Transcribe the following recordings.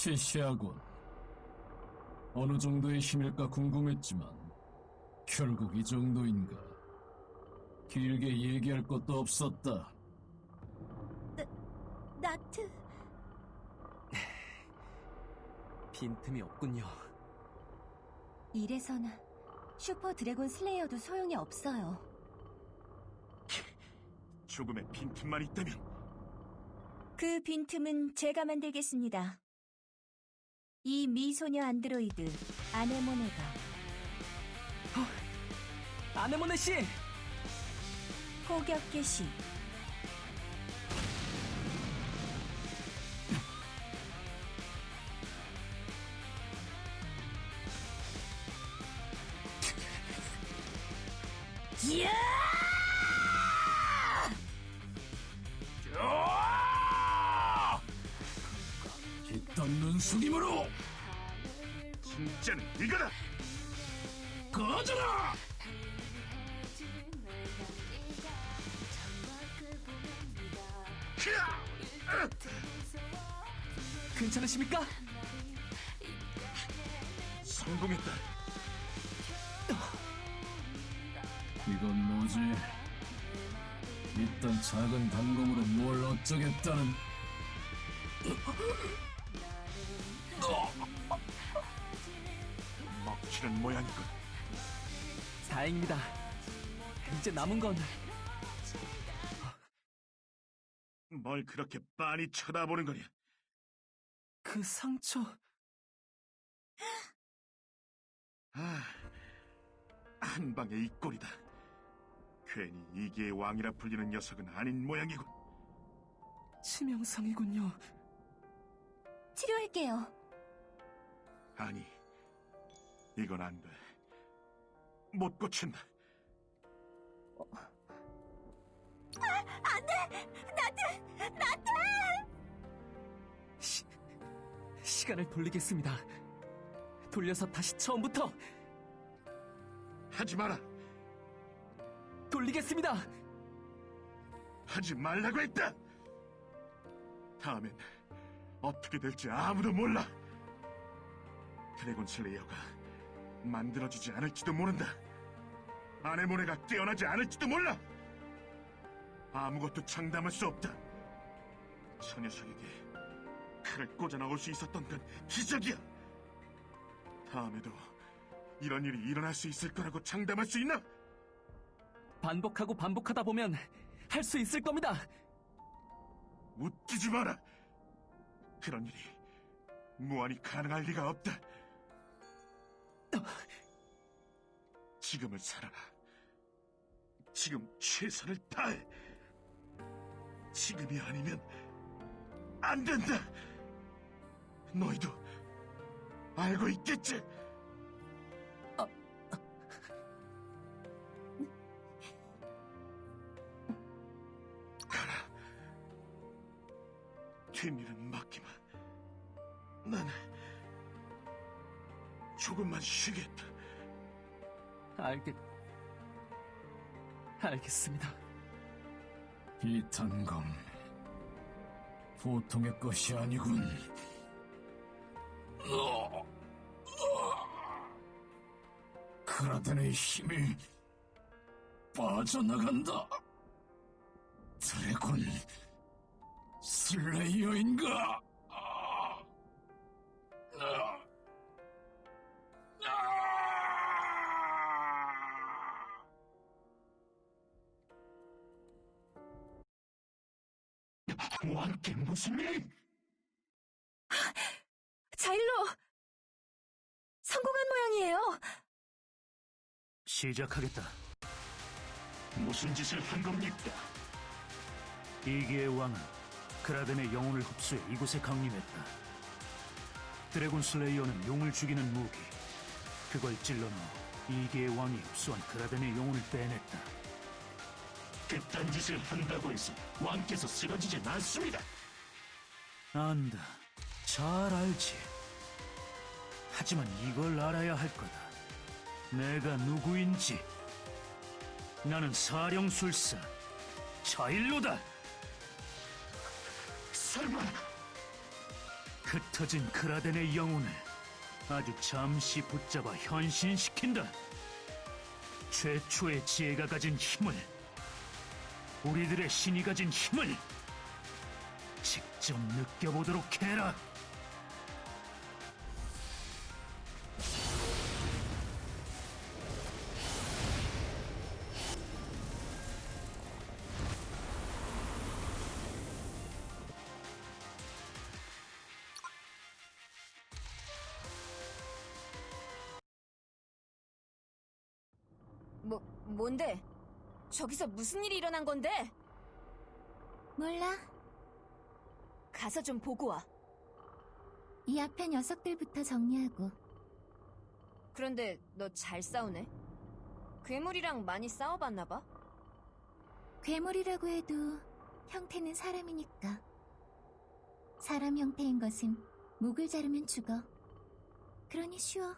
시시하군. 어느 정도의 힘일까 궁금했지만 결국 이 정도인가. 길게 얘기할 것도 없었다. 나트, 빈틈이 없군요. 이래서나 슈퍼 드래곤 슬레이어도 소용이 없어요. 조금의 빈틈만 있다면 그 빈틈은 제가 만들겠습니다. 이 미소녀 안드로이드 아네모네가 아네모네 씨! 포격 개시 이야! 숙임으로 진짜는 이거다. 꺼져라! 히야! 괜찮으십니까? 성공했다. 이건 뭐지? 일단 작은 단검으로 뭘 어쩌겠다는 먹히는 모양이군. 다행입니다. 이제 남은 건그뭘 그렇게 빤히 쳐다보는 거냐? 그 상처. 아, 한 방에 이 꼴이다. 괜히 이계의 왕이라 불리는 녀석은 아닌 모양이군. 치명상이군요. 치료할게요. 아니, 이건 안 돼. 못 고친다. 시, 시간을 돌리겠습니다. 돌려서 다시 처음부터 하지 마라. 돌리겠습니다. 하지 말라고 했다. 다음엔 어떻게 될지 아무도 몰라. 드래곤 슬레이어가 만들어지지 않을지도 모른다. 아네모네가 깨어나지 않을지도 몰라. 아무것도 장담할 수 없다. 저 녀석에게 칼을 꽂아 넣을 수 있었던 건 기적이야. 다음에도 이런 일이 일어날 수 있을 거라고 장담할 수 있나? 반복하고 반복하다 보면 할 수 있을 겁니다. 웃기지 마라. 그런 일이 무한히 가능할 리가 없다. 지금을 살아라. 지금 최선을 다해. 지금이 아니면 안 된다. 너희도 알고 있겠지? 가라. 뒷일은 조금만 쉬겠다. 알겠, 알겠습니다. 이 단검 보통의 것이 아니군. 어, 크라덴의 힘이 빠져나간다. 드래곤 슬레이어인가? 왕께 무슨 일? 자일로 성공한 모양이에요. 시작하겠다. 무슨 짓을 한 겁니까? 이기의 왕은 크라덴의 영혼을 흡수해 이곳에 강림했다. 드래곤 슬레이어는 용을 죽이는 무기. 그걸 찔러 넣어 이기의 왕이 흡수한 크라덴의 영혼을 빼냈다. 그딴 짓을 한다고 해서 왕께서 쓰러지진 않습니다. 안다. 잘 알지. 하지만 이걸 알아야 할 거다. 내가 누구인지. 나는 사령술사 자일로다. 설마 흩어진 그라덴의 영혼을 아주 잠시 붙잡아 현신시킨다. 최초의 지혜가 가진 힘을, 우리들의 신이 가진 힘을 직접 느껴보도록 해라. 뭐, 뭔데? 저기서 무슨 일이 일어난 건데? 몰라. 가서 좀 보고 와. 이 앞에 녀석들부터 정리하고. 그런데 너 잘 싸우네? 괴물이랑 많이 싸워봤나 봐? 괴물이라고 해도 형태는 사람이니까. 사람 형태인 것은 목을 자르면 죽어. 그러니 쉬워.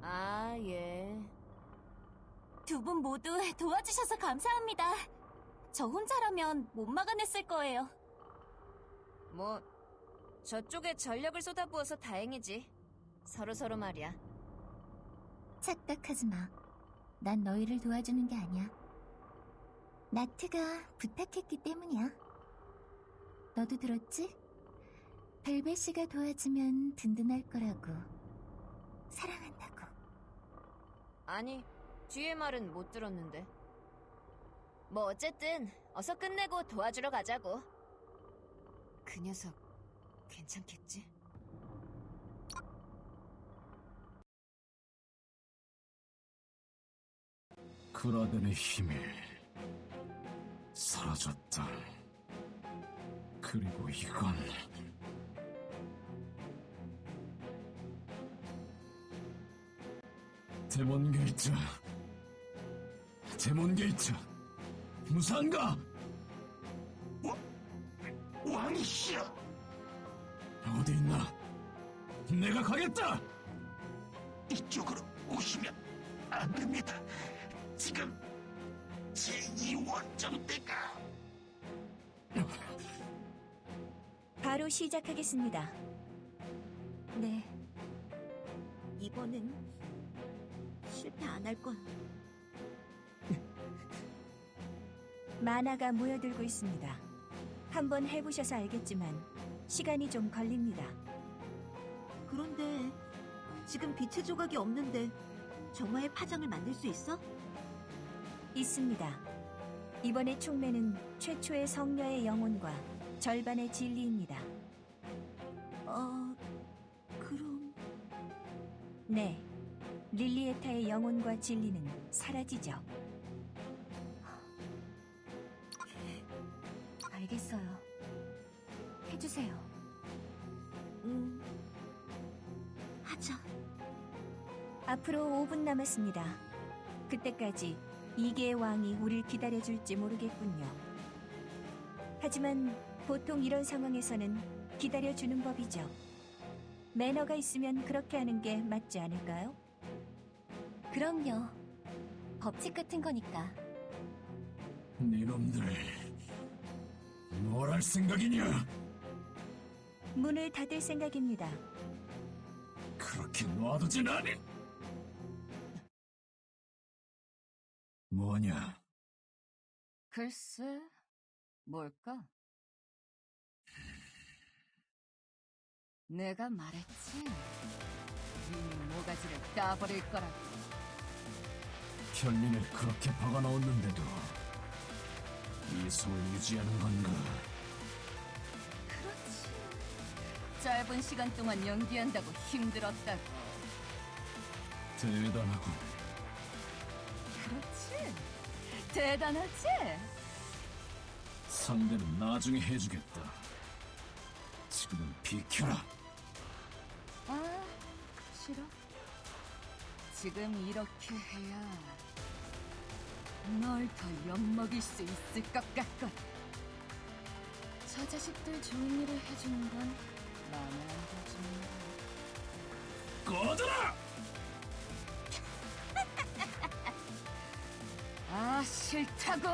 아, 예. 두 분 모두 도와주셔서 감사합니다. 저 혼자라면 못 막아냈을 거예요. 뭐, 저쪽에 전력을 쏟아부어서 다행이지. 서로서로 말이야. 착각하지 마. 난 너희를 도와주는 게 아니야. 나트가 부탁했기 때문이야. 너도 들었지? 벨벳이가 도와주면 든든할 거라고. 사랑한다고. 아니, 뒤에 말은 못 들었는데. 뭐, 어쨌든, 어서 끝내고 도와주러 가자고. 그 녀석, 괜찮겠지? 그라덴의 힘이 사라졌다. 그리고 이건 데몬 게이 트. 데몬 게이트. 무사한가? 왕이시여. 어디 있나? 내가 가겠다. 이쪽으로 오시면 안 됩니다. 지금 제2 원정대가 바로 시작하겠습니다. 네. 이번엔 실패 안 할 건. 만화가 모여들고 있습니다. 한번 해보셔서 알겠지만 시간이 좀 걸립니다. 그런데 지금 빛의 조각이 없는데 정화의 파장을 만들 수 있어? 있습니다. 이번의 촉매는 최초의 성녀의 영혼과 절반의 진리입니다. 어, 그럼 네. 릴리에타의 영혼과 진리는 사라지죠. 알겠어요. 해주세요. 음 하자. 앞으로 5분 남았습니다. 그때까지 이계의 왕이 우릴 기다려줄지 모르겠군요. 하지만 보통 이런 상황에서는 기다려주는 법이죠. 매너가 있으면 그렇게 하는 게 맞지 않을까요? 그럼요. 법칙 같은 거니까. 네놈들 뭘 할 생각이냐? 문을 닫을 생각입니다. 그렇게 놔두진 않을. 뭐냐? 글쎄, 뭘까? 내가 말했지. 이미 모가지를 따버릴 거라고. 편린을 그렇게 박아넣었는데도 이성을 유지하는 건가? 그렇지. 짧은 시간 동안 연기한다고 힘들었다고. 대단하군. 그렇지. 대단하지? 상대는 나중에 해주겠다. 지금은 비켜라. 아, 싫어. 지금 이렇게 해야 널 더 엿먹일 수 있을 것 같거든. 저 자식들 좋은 일을 해주는 건 마음에 안 들지. 꺼져라! 아, 싫다고!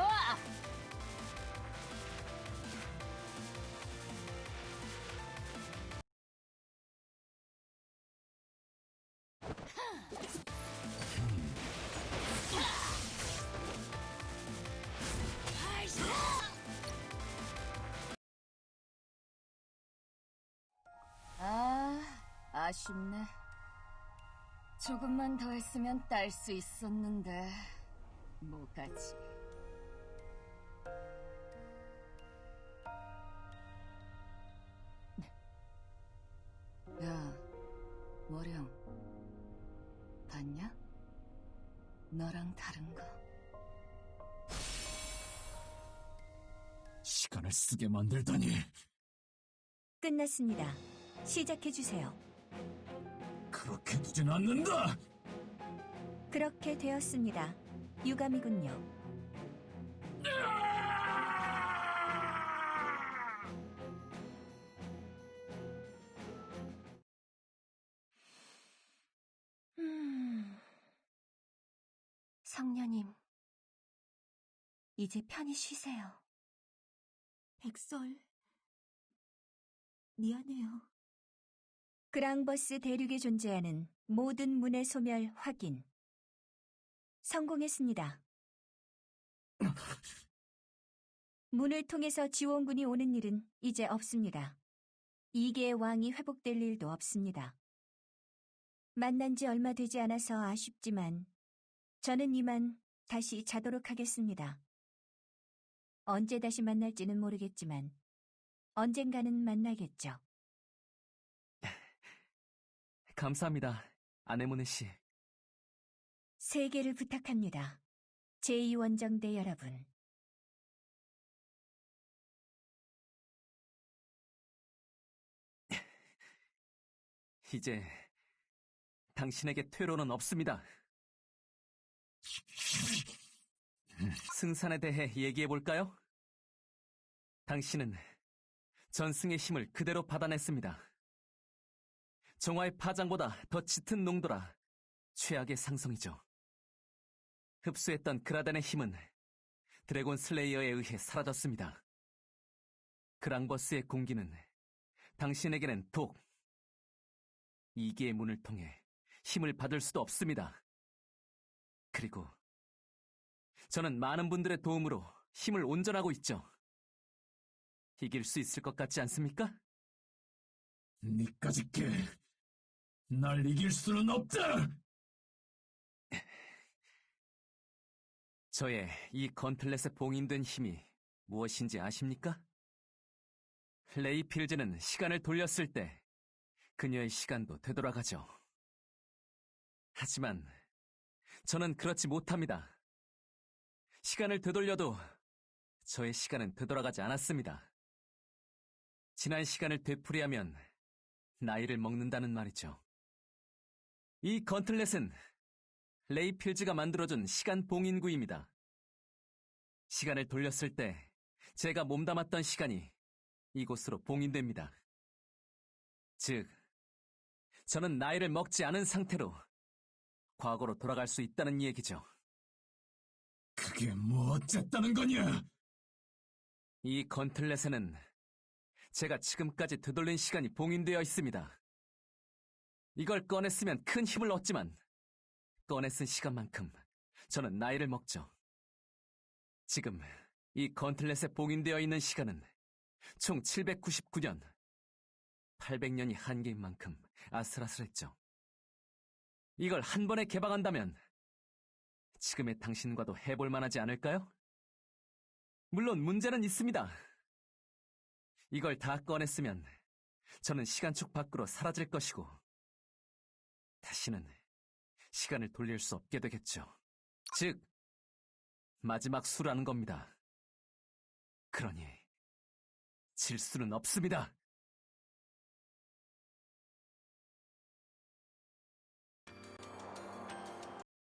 아쉽네. 조금만 더 했으면 딸 수 있었는데, 뭐가지. 야, 월영. 봤냐? 너랑 다른 거. 시간을 쓰게 만들다니. 끝났습니다. 시작해주세요. 그렇게 두진 않는다! 그렇게 되었습니다. 유감이군요. 음... 성녀님, 이제 편히 쉬세요. 백설. 미안해요. 그랑버스 대륙에 존재하는 모든 문의 소멸 확인. 성공했습니다. 문을 통해서 지원군이 오는 일은 이제 없습니다. 이계의 왕이 회복될 일도 없습니다. 만난 지 얼마 되지 않아서 아쉽지만 저는 이만 다시 자도록 하겠습니다. 언제 다시 만날지는 모르겠지만 언젠가는 만나겠죠. 감사합니다, 아네모네 씨. 세계를 부탁합니다. 제2원정대 여러분. 이제 당신에게 퇴로는 없습니다. 승산에 대해 얘기해 볼까요? 당신은 전승의 힘을 그대로 받아냈습니다. 정화의 파장보다 더 짙은 농도라 최악의 상성이죠. 흡수했던 그라단의 힘은 드래곤 슬레이어에 의해 사라졌습니다. 그랑버스의 공기는 당신에게는 독, 이기의 문을 통해 힘을 받을 수도 없습니다. 그리고 저는 많은 분들의 도움으로 힘을 온전하고 있죠. 이길 수 있을 것 같지 않습니까? 니까짓 게, 날 이길 수는 없다! 저의 이 건틀렛에 봉인된 힘이 무엇인지 아십니까? 레이 필즈는 시간을 돌렸을 때 그녀의 시간도 되돌아가죠. 하지만 저는 그렇지 못합니다. 시간을 되돌려도 저의 시간은 되돌아가지 않았습니다. 지난 시간을 되풀이하면 나이를 먹는다는 말이죠. 이 건틀렛은 레이 필즈가 만들어준 시간 봉인구입니다. 시간을 돌렸을 때 제가 몸담았던 시간이 이곳으로 봉인됩니다. 즉, 저는 나이를 먹지 않은 상태로 과거로 돌아갈 수 있다는 얘기죠. 그게 뭐 어쨌다는 거냐? 이 건틀렛에는 제가 지금까지 되돌린 시간이 봉인되어 있습니다. 이걸 꺼냈으면 큰 힘을 얻지만 쓴 시간만큼 저는 나이를 먹죠. 지금 이 건틀렛에 봉인되어 있는 시간은 총 799년, 800년이 한계인 만큼 아슬아슬했죠. 이걸 한 번에 개방한다면 지금의 당신과도 해볼 만하지 않을까요? 물론 문제는 있습니다. 이걸 다 꺼냈으면 저는 시간축 밖으로 사라질 것이고 다시는 시간을 돌릴 수 없게 되겠죠. 즉, 마지막 수라는 겁니다. 그러니 질 수는 없습니다.